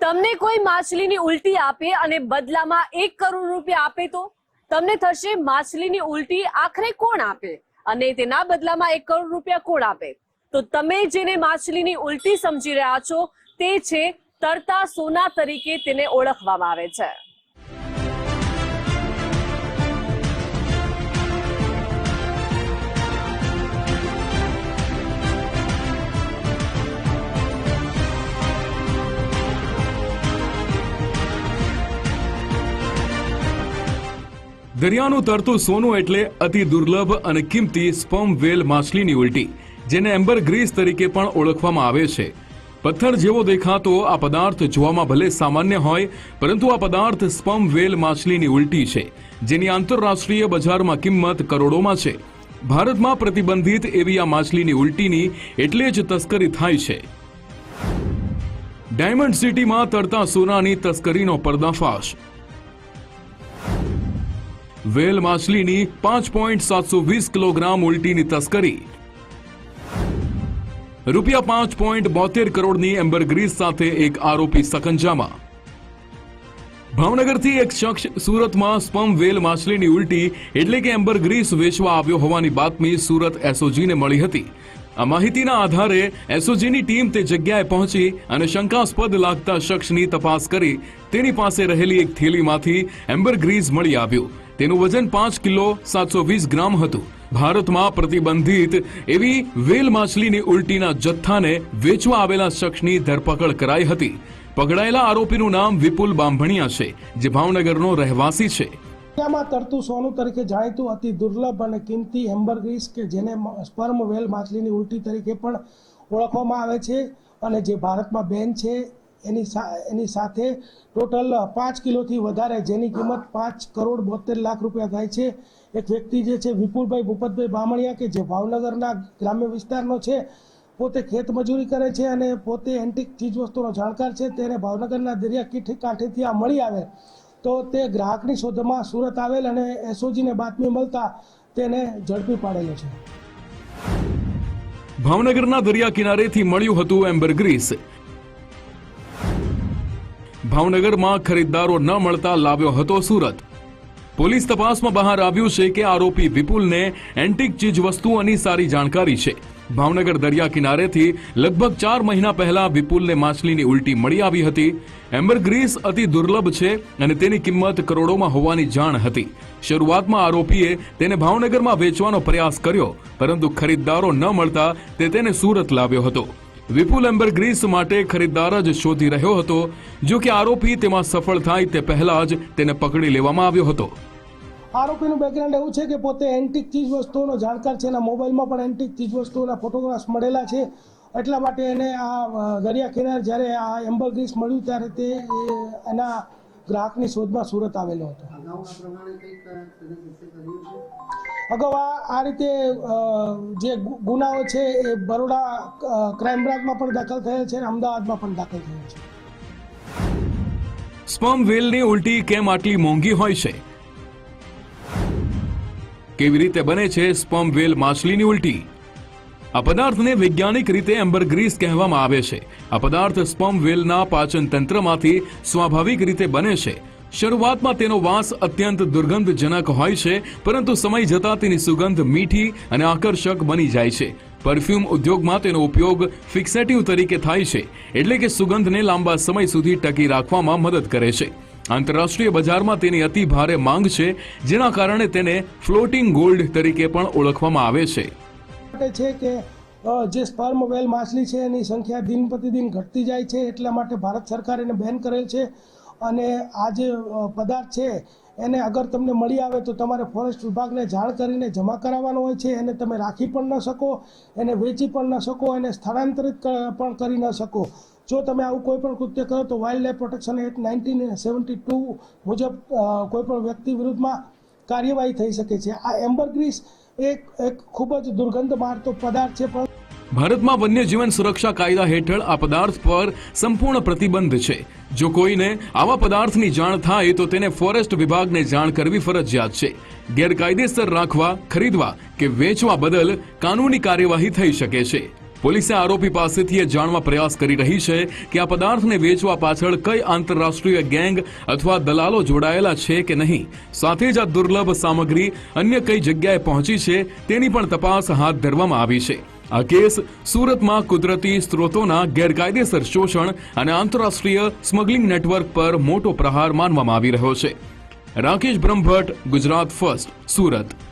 તમને કોઈ માછલીની ઉલટી આપે અને બદલામાં એક કરોડ રૂપિયા આપે તો? તમને થશે માછલીની ઉલટી આખરે કોણ આપે? અને તેના બદલામાં એક કરોડ રૂપિયા કોણ આપે? તો તમે જેને માછલીની ઉલટી સમજી રહ્યા છો, તે છે તરતા સોના તરીકે તેને ઓળખવામાં આવે છે. દરિયાનું તરતું સોનું એટલે અતિ દુર્લભ અને કિંમતી સ્પમ વેલ માછલીની ઉલટી, જેને એમ્બર ગ્રીસ તરીકે પણ ઓળખવામાં આવે છે. પથ્થર જેવો દેખાતો આ પદાર્થ જોવામાં ભલે સામાન્ય હોય, પરંતુ આ પદાર્થ સ્પમ વેલ માછલીની ઉલટી છે, જેની આંતરરાષ્ટ્રીય બજારમાં કિંમત કરોડોમાં છે. ભારતમાં પ્રતિબંધિત એવી આ માછલીની ઉલટીની એટલે જ તસ્કરી થાય છે. ડાયમંડ સિટીમાં તરતા સોનાની તસ્કરીનો પર્દાફાશ વેલ માછલીની પાંચ પોઈન્ટ સાતસો વીસ કિલોગ્રામ ઉલટીની તસ્કરી. રૂપિયા પાંચ પોઈન્ટ બોતેર કરોડની એમ્બરગ્રીઝ સાથે એક આરોપી સકંજામાં. ભાવનગરથી એક શખ્સ સુરતમાં સ્પમ વેલ માછલીની ઉલટી એટલે કે એમ્બરગ્રીસ વેચવા આવ્યો હોવાની બાતમી સુરત એસઓજીને મળી હતી. આ માહિતીના આધારે એસઓજીની ટીમ તે જગ્યાએ પહોંચી અને શંકાસ્પદ લાગતા શખ્સની તપાસ કરી તેની પાસે રહેલી એક થેલીમાંથી એમ્બરગ્રીઝ મળી આવ્યું. તેનું વજન પાંચ કિલો સાતસો વીસ ગ્રામ હતું. ભારતમાં પ્રતિબંધિત એવી વેલ માછલીની ઉલટીના જથ્થાને વેચવા આવેલા શખ્સની ધરપકડ કરાઈ હતી. પકડાયેલા આરોપીનું નામ વિપુલ બાંભણિયા છે, જે ભાવનગરનો રહેવાસી છે. દુનિયામાં તરતું સોનું તરીકે જાણીતું અતિ દુર્લભ અને કિંમતી હેમ્બરગ્રીસ કે જેને સ્પર્મ વેલ માછલીની ઉલટી તરીકે પણ ઓળખવામાં આવે છે અને જે ભારતમાં બેન છે એની એની સાથે ટોટલ પાંચ કિલોથી વધારે, જેની કિંમત પાંચ કરોડ બોતેર લાખ રૂપિયા થાય છે. એક વ્યક્તિ જે છે, વિપુલભાઈ ભૂપતભાઈ બામણિયા કે જે ભાવનગરના ગ્રામ્ય વિસ્તારનો છે, પોતે ખેત મજૂરી કરે છે અને પોતે એન્ટિક ચીજવસ્તુનો જાણકાર છે, તેને ભાવનગરના દરિયા કીઠ કાંઠેથી આ મળી આવે તો તે ગ્રાહકની શોધમાં સુરત આવેલ અને એસઓજીને બાતમી મળતા તેને ઝડપી પાડેલો છે. ભાવનગરના દરિયા કિનારેથી મળ્યું હતું એમ્બરગ્રીસ ભાવનગરમાં ખરીદદારો ન મળતા લાવ્યો હતો સુરત. પોલીસ તપાસમાં બહાર આવ્યું છે કે આરોપી વિપુલને એન્ટિક ચીજ વસ્તુઓની સારી જાણકારી છે. ભાવનગર દરિયા કિનારેથી લગભગ ચાર મહિના પહેલા વિપુલને માછલીની ઉલટી મળી આવી હતી. એમ્બરગ્રીસ અતિ દુર્લભ છે અને તેની કિંમત કરોડોમાં હોવાની જાણ હતી. શરૂઆતમાં આરોપીએ તેને ભાવનગરમાં વેચવાનો પ્રયાસ કર્યો, પરંતુ ખરીદદારો ન મળતા તે તેને સુરત લાવ્યો હતો. વિપુલ એમ્બરગ્રીસ માટે ખરીદદાર જ શોધી રહ્યો હતો. જો કે આરોપી તેમાં સફળ થાય તે પહેલા જ તેને પકડી લેવામાં આવ્યો હતો. આરોપીનું બેકગ્રાઉન્ડ એવું છે કે પોતે એન્ટિક ચીજ વસ્તુઓનો જાણકાર છે. એના મોબાઈલમાં પણ એન્ટિક ચીજ વસ્તુઓના ફોટોગ્રાફ્સ મળેલા છે. એટલા માટે એને આ દરિયા કિનારે જ્યારે આ એમ્બર ગ્રીસ મળ્યું ત્યારે તે એના ગ્રાહકની શોધમાં સુરત આવેલો હતો. અગાઉ આ રીતે જે ગુનાઓ છે એ બરોડા ક્રાઇમ બ્રાન્ચમાં પણ દાખલ થયેલ છે અને અમદાવાદમાં પણ દાખલ થયેલ છે. સ્પર્મ વેલની ઉલટી કેમ આટલી મોંઘી હોય છે? કેવી રીતે બને છે સ્પર્મ વેલ માછલીની ઉલટી? આ પદાર્થને વૈજ્ઞાનિક રીતે એમ્બરગ્રીસ કહેવામાં આવે છે. આ પદાર્થ સ્પર્મ વેલના પાચન તંત્રમાંથી સ્વાભાવિક રીતે બને છે. શરૂઆતમાં તેનો વાસ અત્યંત દુર્ગંધજનક હોય છે, પરંતુ સમય જતાં તેની સુગંધ મીઠી અને આકર્ષક બની જાય છે. પરફ્યુમ ઉદ્યોગમાં તેનો ઉપયોગ ફિક્સેટિવ તરીકે થાય છે, એટલે કે સુગંધને લાંબા સમય સુધી ટકી રાખવામાં મદદ કરે છે. આંતરરાષ્ટ્રીય બજારમાં તેની અતિ ભારે માંગ છે, જેના કારણે તેને ફ્લોટિંગ ગોલ્ડ તરીકે પણ ઓળખવામાં આવે છે. છે કે જે સ્પર્મ વેલ માછલી છે, એની સંખ્યા દિન પ્રતિદિન ઘટતી જાય છે, એટલા માટે ભારત સરકારે એને બેન કરેલ છે. અને આ જે પદાર્થ છે, એને અગર તમને મળી આવે તો તમારે ફોરેસ્ટ વિભાગને જાણ કરીને જમા કરાવવાનો હોય છે. એને તમે રાખી પણ ન શકો, એને વેચી પણ ન શકો, એને સ્થળાંતરિત પણ કરી ન શકો. જો તમે આવું કોઈ પણ કૃત્ય કરો તો wildlife protection act nineteen seventy two મુજબ કોઈપણ કોઈ પણ વ્યક્તિ વિરુદ્ધમાં કાર્યવાહી થઈ શકે છે. આ એમ્બરગ્રીસ એક એક ખૂબ જ દુર્ગંધ મારતો પદાર્થ છે, પણ ભારતમાં વન્યજીવન સુરક્ષા કાયદા હેઠળ આ પદાર્થ પર સંપૂર્ણ પ્રતિબંધ છે. જો કોઈને આવા પદાર્થની જાણ થાય તો તેને ફોરેસ્ટ વિભાગને જાણ કરવી ફરજિયાત છે. ગેરકાયદેસર રાખવા, ખરીદવા કે વેચવા બદલ કાનૂની કાર્યવાહી થઈ શકે છે. પોલીસે આરોપી પાસેથી એ જાણવા પ્રયાસ કરી રહી છે કે આ પદાર્થને વેચવા પાછળ કઈ આંતરરાષ્ટ્રીય ગેંગ અથવા દલાલો જોડાયેલા છે કે નહીં. સાથે જ આ દુર્લભ સામગ્રી અન્ય કઈ જગ્યાએ પહોંચી છે તેની પણ તપાસ હાથ ધરવામાં આવી છે. આ કેસ સુરતમાં કુદરતી સ્ત્રોતોના ગેરકાયદેસર શોષણ અને આંતરરાષ્ટ્રીય સ્મગલિંગ નેટવર્ક પર મોટો પ્રહાર માનવામાં આવી રહ્યો છે. રાકેશ બ્રહ્મભટ્ટ, ગુજરાત ફર્સ્ટ, સુરત.